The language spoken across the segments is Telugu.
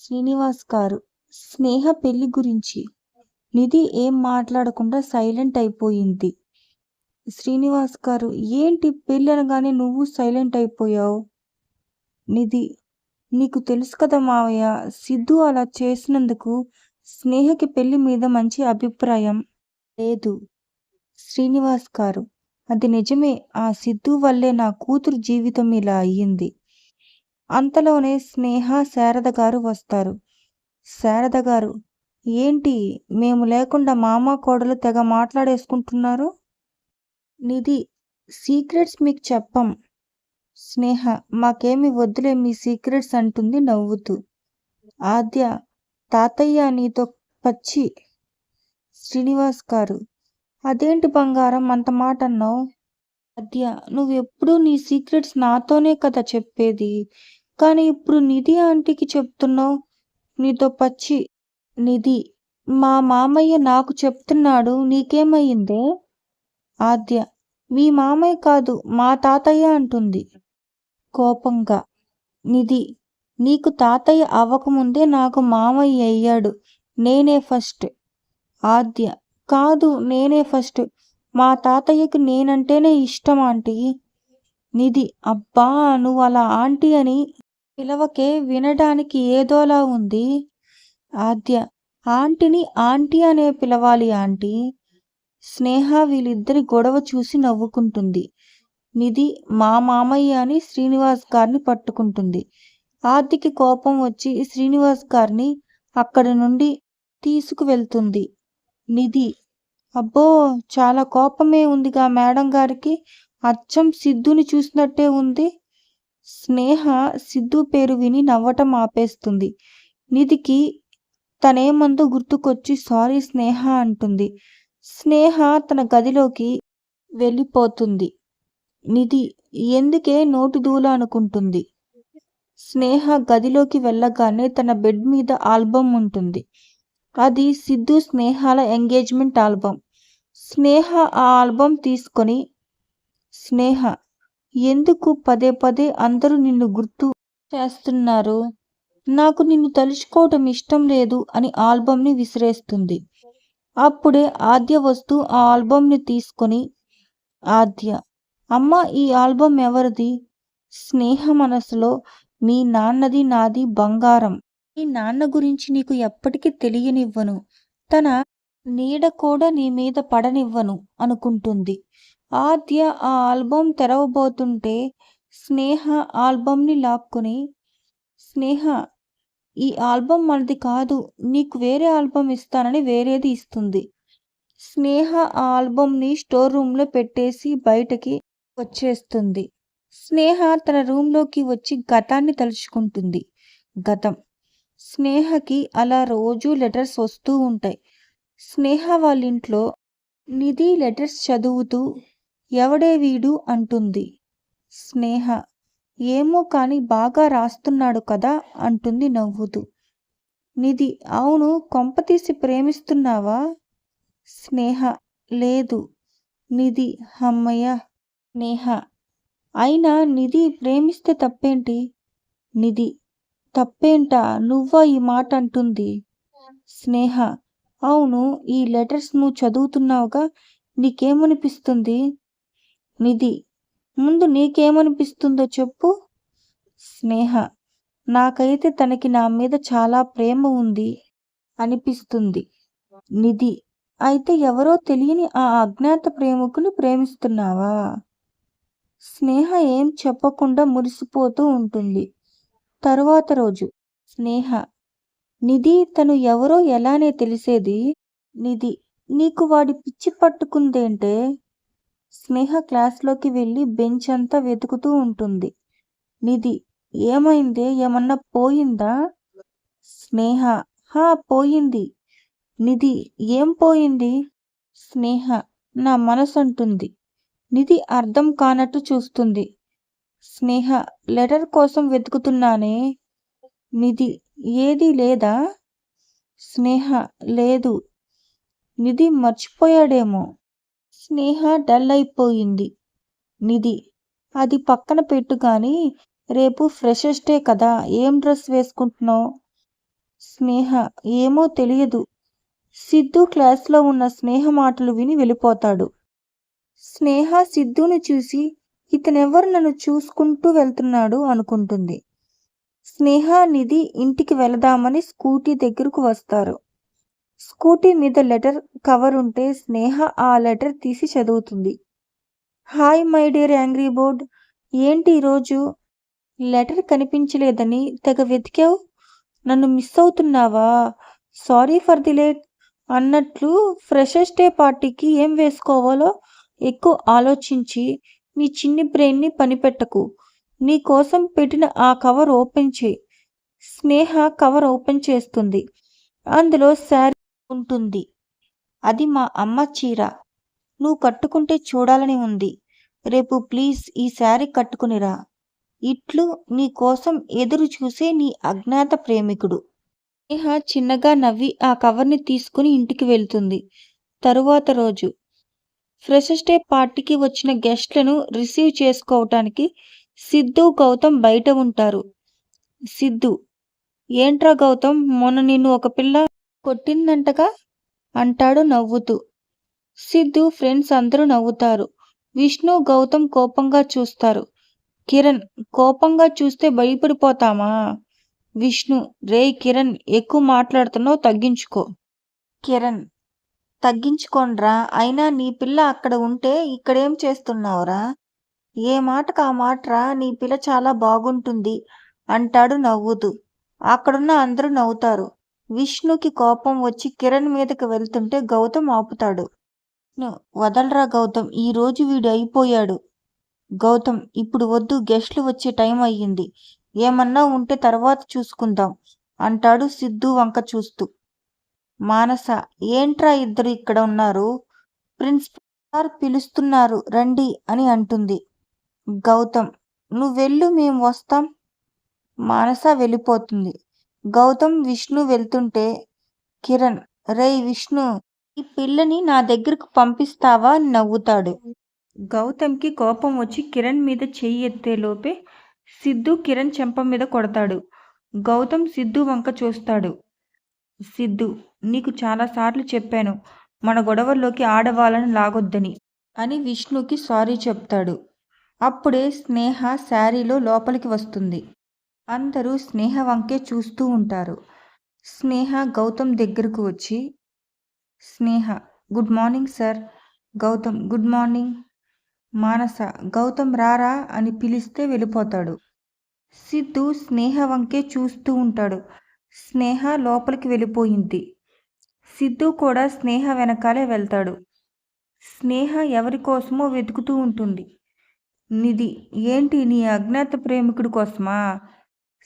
శ్రీనివాస్ గారు స్నేహ పెళ్ళి గురించి. నిధి ఏం మాట్లాడకుండా సైలెంట్ అయిపోయింది. శ్రీనివాస్ గారు ఏంటి పెళ్ళి అనగానే నువ్వు సైలెంట్ అయిపోయావు? నిధి నీకు తెలుసు కదా మావయ్య సిద్ధు అలా చేసినందుకు స్నేహకి పెళ్ళి మీద మంచి అభిప్రాయం లేదు. శ్రీనివాస్ గారు అది నిజమే ఆ సిద్ధు వల్లే నా కూతురు జీవితం ఇలా అయ్యింది. అంతలోనే స్నేహ శారద గారు వస్తారు. శారద గారు ఏంటి మేము లేకుండా మామ కోడలు తెగ మాట్లాడేసుకుంటున్నారు? నిధి సీక్రెట్స్ మీకు చెప్పం. స్నేహ మాకేమి వద్దులే మీ సీక్రెట్స్ అంటుంది నవ్వుతూ. ఆద్య తాతయ్య నీతో పచ్చి. శ్రీనివాస్ గారు అదేంటి బంగారం అంత మాట అన్నావు? ఆద్య నువ్వెప్పుడూ నీ సీక్రెట్స్ నాతోనే కదా చెప్పేది? కానీ ఇప్పుడు నిధి ఆంటీకి చెప్తున్నావు. నీతో పచ్చి నిధి. మా మామయ్య నాకు చెప్తున్నాడు. నీకేమయ్యిందే? ఆద్య. మీ మామయ్య కాదు మా తాతయ్య అంటుంది. కోపంగా. నిధి. నీకు తాతయ్య అవ్వకముందే నాకు మామయ్య అయ్యాడు. నేనే ఫస్ట్. ఆద్య. కాదు నేనే ఫస్ట్. మా తాతయ్యకి నేనంటేనే ఇష్టం ఆంటీ. నిధి. అబ్బా నువ్వు అలా ఆంటీ అని పిలవకే వినడానికి ఏదోలా ఉంది. ఆద్య ఆంటీని ఆంటీ అనే పిలవాలి ఆంటీ. స్నేహ వీళ్ళిద్దరి గొడవ చూసి నవ్వుకుంటుంది. నిధి మా మామయ్య అని శ్రీనివాస్ గారిని పట్టుకుంటుంది. ఆద్యకి కోపం వచ్చి శ్రీనివాస్ గారిని అక్కడి నుండి తీసుకువెళ్తుంది. నిధి అబ్బో చాలా కోపమే ఉందిగా మేడం గారికి. అచ్చం సిద్ధుని చూసినట్టే ఉంది. స్నేహ సిద్ధు పేరు విని నవ్వటం ఆపేస్తుంది. నిధికి తనేమందో గుర్తుకొచ్చి సారీ స్నేహ అంటుంది. స్నేహ తన గదిలోకి వెళ్ళిపోతుంది. నిధి ఎందుకే నోటి దూల అనుకుంటుంది. స్నేహ గదిలోకి వెళ్ళగానే తన బెడ్ మీద ఆల్బమ్ ఉంటుంది. అది సిద్ధు స్నేహాల ఎంగేజ్మెంట్ ఆల్బమ్. స్నేహ ఆ ఆల్బమ్ తీసుకొని స్నేహ ఎందుకు పదే పదే అందరూ నిన్ను గుర్తు చేస్తున్నారు? నాకు నిన్ను తలుచుకోవటం ఇష్టం లేదు అని ఆల్బమ్ని విసిరేస్తుంది. అప్పుడే ఆద్య వస్తూ ఆ ఆల్బమ్ని తీసుకొని ఆద్య అమ్మ ఈ ఆల్బమ్ ఎవరిది? స్నేహ మనసులో మీ నాన్నది నాది బంగారం. మీ నాన్న గురించి నీకు ఎప్పటికీ తెలియనివ్వను. తన నీడ కూడా నీ మీద పడనివ్వను అనుకుంటుంది. ఆద్య ఆ ఆల్బమ్ తెరవబోతుంటే స్నేహ ఆల్బమ్ని లాక్కుని స్నేహ ఈ ఆల్బమ్ మనది కాదు నీకు వేరే ఆల్బమ్ ఇస్తానని వేరేది ఇస్తుంది. స్నేహ ఆ ఆల్బమ్ని స్టోర్ రూమ్లో పెట్టేసి బయటకి వచ్చేస్తుంది. స్నేహ తన రూమ్లోకి వచ్చి గతాన్ని తలుచుకుంటుంది. గతం. స్నేహకి అలా రోజు లెటర్స్ వస్తూ ఉంటాయి. స్నేహ వాళ్ళ ఇంట్లో నిధి లెటర్స్ చదువుతూ ఎవడే వీడు అంటుంది. స్నేహ ఏమో కానీ బాగా రాస్తున్నాడు కదా అంటుంది నవ్వుతూ. నిధి అవును కొంపతీసి ప్రేమిస్తున్నావా? స్నేహ లేదు. నిధి అమ్మయ్య. స్నేహ అయినా నిధి ప్రేమిస్తే తప్పేంటి? నిధి తప్పేంటా నువ్వా ఈ మాట అంటుంది? స్నేహ అవును ఈ లెటర్స్ నువ్వు చదువుతున్నావుగా నీకేమనిపిస్తుంది? నిధి. ముందు నీకేమనిపిస్తుందో చెప్పు. స్నేహ నాకైతే తనకి నా మీద చాలా ప్రేమ ఉంది అనిపిస్తుంది. నిధి అయితే ఎవరో తెలియని ఆ అజ్ఞాత ప్రేమికుని ప్రేమిస్తున్నావా? స్నేహ ఏం చెప్పకుండా మురిసిపోతూ ఉంటుంది. తరువాత రోజు స్నేహ నిధి తను ఎవరో ఎలానే తెలిసేది? నిధి నీకు వాడి పిచ్చి పట్టుకుందేంటే? స్నేహ క్లాస్లోకి వెళ్ళి బెంచ్ అంతా వెతుకుతూ ఉంటుంది. నిధి ఏమైందే? ఏమన్నా పోయిందా? స్నేహ హా పోయింది. నిధి ఏం పోయింది? స్నేహ నా మనసు అంటుంది నిధి అర్థం కానట్టు చూస్తుంది. స్నేహ లెటర్ కోసం వెతుకుతున్నానే? నిధి ఏది లేదా? స్నేహ లేదు. నిధి మర్చిపోయాడేమో. స్నేహ డల్ అయిపోయింది నిధి అది పక్కన పెట్టు కానీ రేపు ఫ్రెషర్స్ డే కదా ఏం డ్రెస్ వేసుకుంటున్నావు? స్నేహ ఏమో తెలియదు. సిద్ధు క్లాస్లో ఉన్న స్నేహ మాటలు విని వెళ్ళిపోతాడు. స్నేహ సిద్ధుని చూసి ఇతనెవరు నన్ను చూసుకుంటూ వెళ్తున్నాడు అనుకుంటుంది. స్నేహ నిధి ఇంటికి వెళదామని స్కూటీ దగ్గరకు వస్తారు. స్కూటీ మీద లెటర్ కవర్ ఉంటే స్నేహ ఆ లెటర్ తీసి చదువుతుంది. Hi my dear angry bird. ఏంటి ఈరోజు? లెటర్ కనిపించలేదని తెగ వెతికావు? నన్ను మిస్ అవుతున్నావా? సారీ ఫర్ ది లేట్ అన్నట్లు ఫ్రెషర్స్ డే పార్టీకి ఏం వేసుకోవాలో ఎక్కువ ఆలోచించి నీ చిన్ని బ్రెయిన్ని పనిపెట్టకు. నీ కోసం పెట్టిన ఆ కవర్ ఓపెన్ చేయి. స్నేహ కవర్ ఓపెన్ చేస్తుంది. అందులో శారీ ఉంటుంది అది మా అమ్మ చీర. నువ్వు కట్టుకుంటే చూడాలని ఉంది. రేపు ప్లీజ్ ఈ శారీ కట్టుకునిరా ఇట్లు నీ కోసం ఎదురు చూసే నీ అజ్ఞాత ప్రేమికుడు. స్నేహ చిన్నగా నవ్వి ఆ కవర్ని తీసుకుని ఇంటికి వెళ్తుంది. తరువాత రోజు. ఫ్రెషర్స్ డే పార్టీకి వచ్చిన గెస్ట్లను రిసీవ్ చేసుకోవటానికి సిద్ధు గౌతమ్ బయట ఉంటారు. సిద్ధు ఏంట్రా గౌతమ్ మొన్న నిన్ను ఒక పిల్ల కొట్టిందంటగా? అంటాడు నవ్వుతూ. సిద్ధు ఫ్రెండ్స్ అందరూ నవ్వుతారు. విష్ణు గౌతమ్ కోపంగా చూస్తారు. కిరణ్ కోపంగా చూస్తే భయపడిపోతామా? విష్ణు రే కిరణ్ ఎక్కువ మాట్లాడుతున్నావు తగ్గించుకో. కిరణ్ తగ్గించుకోండ్రా. అయినా నీ పిల్ల అక్కడ ఉంటే ఇక్కడేం చేస్తున్నావురా? ఏ మాటకు ఆ మాటరా? నీ పిల్ల చాలా బాగుంటుంది అంటాడు నవ్వుతూ. అక్కడున్న అందరూ నవ్వుతారు. విష్ణుకి కోపం వచ్చి కిరణ్ మీదకి వెళ్తుంటే గౌతమ్ ఆపుతాడు. "ను- వదలరా గౌతమ్ ఈ రోజు వీడు అయిపోయాడు. గౌతమ్ ఇప్పుడు వద్దు గెస్ట్లు వచ్చే టైం అయ్యింది. ఏమన్నా ఉంటే తర్వాత చూసుకుందాం అంటాడు సిద్ధు వంక చూస్తూ. మానస ఏంట్రా ఇద్దరు ఇక్కడ ఉన్నారు? ప్రిన్సిపల్ సార్ పిలుస్తున్నారు రండి అని అంటుంది. గౌతమ్ నువ్వు వెళ్ళు మేము వస్తాం. మానస వెళ్ళిపోతుంది. గౌతమ్ విష్ణు వెళ్తుంటే కిరణ్ రేయ్ విష్ణు ఈ పిల్లని నా దగ్గరకు పంపిస్తావా? అని నవ్వుతాడు. గౌతమ్కి కోపం వచ్చి కిరణ్ మీద చెయ్యి ఎత్తేలోపే సిద్ధు కిరణ్ చెంప మీద కొడతాడు. గౌతమ్ సిద్ధు వంక చూస్తాడు. సిద్ధు నీకు చాలాసార్లు చెప్పాను మన గొడవల్లోకి ఆడవాళ్ళని లాగొద్దని అని విష్ణుకి సారీ చెప్తాడు. అప్పుడే స్నేహ శారీలో లోపలికి వస్తుంది. అందరూ స్నేహ వంకే చూస్తూ ఉంటారు. స్నేహ గౌతమ్ దగ్గరకు వచ్చి Sneha good morning sir. Gautam good morning. Manasa Gautam రారా అని పిలిస్తే వెళ్ళిపోతాడు. సిద్ధు స్నేహ వంకే చూస్తూ ఉంటాడు. స్నేహ లోపలికి వెళ్ళిపోయింది. సిద్ధు కూడా స్నేహ వెనకాలే వెళ్తాడు. స్నేహ ఎవరి కోసమో వెతుకుతూ ఉంటుంది. నిధి ఏంటి నీ అజ్ఞాత ప్రేమికుడి కోసమా?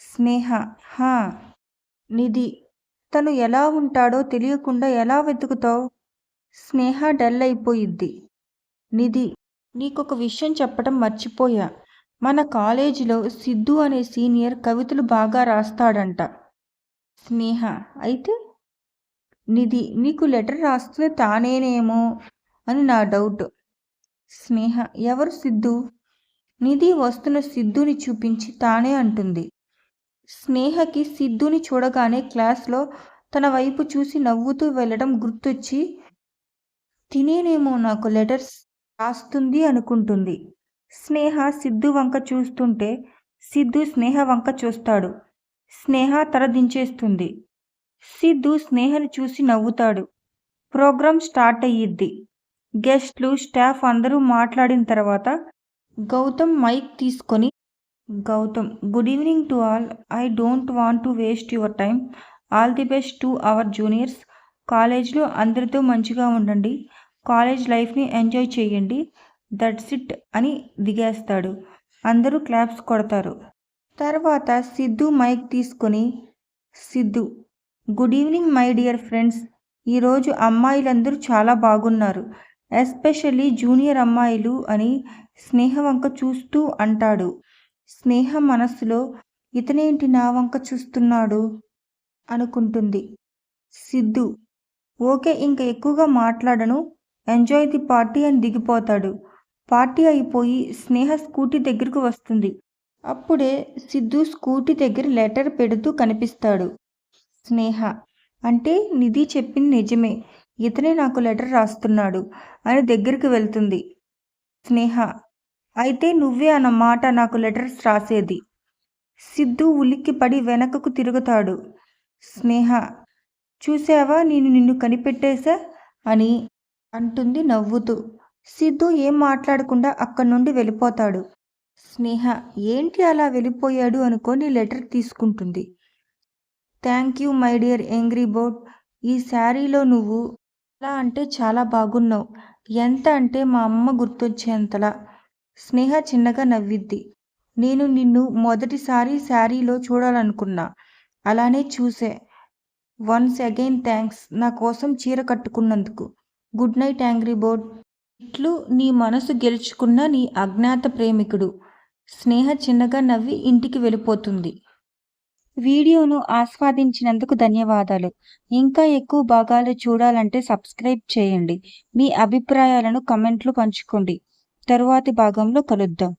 స్నేహ హా నిధి. తను ఎలా ఉంటాడో తెలియకుండా ఎలా వెతుకుతావు? స్నేహ డల్ అయిపోయిద్ది నిధి నీకొక విషయం చెప్పడం మర్చిపోయా. మన కాలేజీలో సిద్ధు అనే సీనియర్ కవితలు బాగా రాస్తాడంట. స్నేహ అయితే? నిధి నీకు లెటర్ రాస్తే తానేనేమో అని నా డౌట్. స్నేహ ఎవరు సిద్ధు? నిధి వస్తున్న సిద్ధుని చూపించి తానే అంటుంది. స్నేహకి సిద్ధుని చూడగానే క్లాస్లో తన వైపు చూసి నవ్వుతూ వెళ్ళడం గుర్తొచ్చి తినేనేమో నాకు లెటర్స్ రాస్తుంది అనుకుంటుంది. స్నేహ సిద్ధు వంక చూస్తుంటే సిద్ధు స్నేహ వంక చూస్తాడు. స్నేహ తల దించేస్తుంది. సిద్ధు స్నేహని చూసి నవ్వుతాడు. ప్రోగ్రాం స్టార్ట్ అయ్యిద్ది. గెస్ట్లు స్టాఫ్ అందరూ మాట్లాడిన తర్వాత గౌతమ్ మైక్ తీసుకొని Gautam good evening to all I don't want to waste your time all the best to our juniors కాలేజ్లో అందరితో మంచిగా ఉండండి. కాలేజ్ లైఫ్ని ఎంజాయ్ చేయండి. దట్స్ ఇట్ అని దిగేస్తాడు. అందరూ క్లాప్స్ కొడతారు. తర్వాత సిద్ధు మైక్ తీసుకొని Siddhu good evening my dear friends ఈరోజు అమ్మాయిలందరూ చాలా బాగున్నారు. ఎస్పెషల్లీ జూనియర్ అమ్మాయిలు అని స్నేహవంక చూస్తూ అంటాడు. స్నేహ మనస్సులో ఇతనేంటి నా వంక చూస్తున్నాడు? అనుకుంటుంది. సిద్ధు. ఓకే ఇంక ఎక్కువగా మాట్లాడను. ఎంజాయ్ ది పార్టీ అని దిగిపోతాడు. పార్టీ అయిపోయి స్నేహ స్కూటీ దగ్గరకు వస్తుంది. అప్పుడే సిద్ధు స్కూటీ దగ్గర లెటర్ పెడుతూ కనిపిస్తాడు. స్నేహ. అంటే నిధి చెప్పింది నిజమే. ఇతనే నాకు లెటర్ రాస్తున్నాడు అని దగ్గరికి వెళ్తుంది. స్నేహ. అయితే నువ్వే అన్నమాట నాకు లెటర్స్ రాసేది. సిద్ధు ఉలిక్కిపడి వెనకకు తిరుగుతాడు. స్నేహ చూసావా నేను నిన్ను కనిపెట్టేశా అని అంటుంది నవ్వుతూ. సిద్ధు ఏం మాట్లాడకుండా అక్కడి నుండి వెళ్ళిపోతాడు. స్నేహ ఏంటి అలా వెళ్ళిపోయాడు అనుకొని లెటర్ తీసుకుంటుంది. Thank you my dear angry bird ఈ శారీలో నువ్వు ఎలా అంటే చాలా బాగున్నావు. ఎంత అంటే మా అమ్మ గుర్తొచ్చేంతలా. స్నేహ చిన్నగా నవ్విద్ది. నేను నిన్ను మొదటిసారి శారీలో చూడాలనుకున్నా. అలానే చూసే. వన్స్ అగైన్ థ్యాంక్స్ నా కోసం చీర కట్టుకున్నందుకు. Good night angry bird. ఇట్లు నీ మనసు గెలుచుకున్న నీ అజ్ఞాత ప్రేమికుడు. స్నేహ చిన్నగా నవ్వి ఇంటికి వెళ్ళిపోతుంది. వీడియోను ఆస్వాదించినందుకు ధన్యవాదాలు. ఇంకా ఎక్కువ భాగాలు చూడాలంటే సబ్స్క్రైబ్ చేయండి. మీ అభిప్రాయాలను కమెంట్లు పంచుకోండి. తరువాతి భాగంలో కలుద్దాం.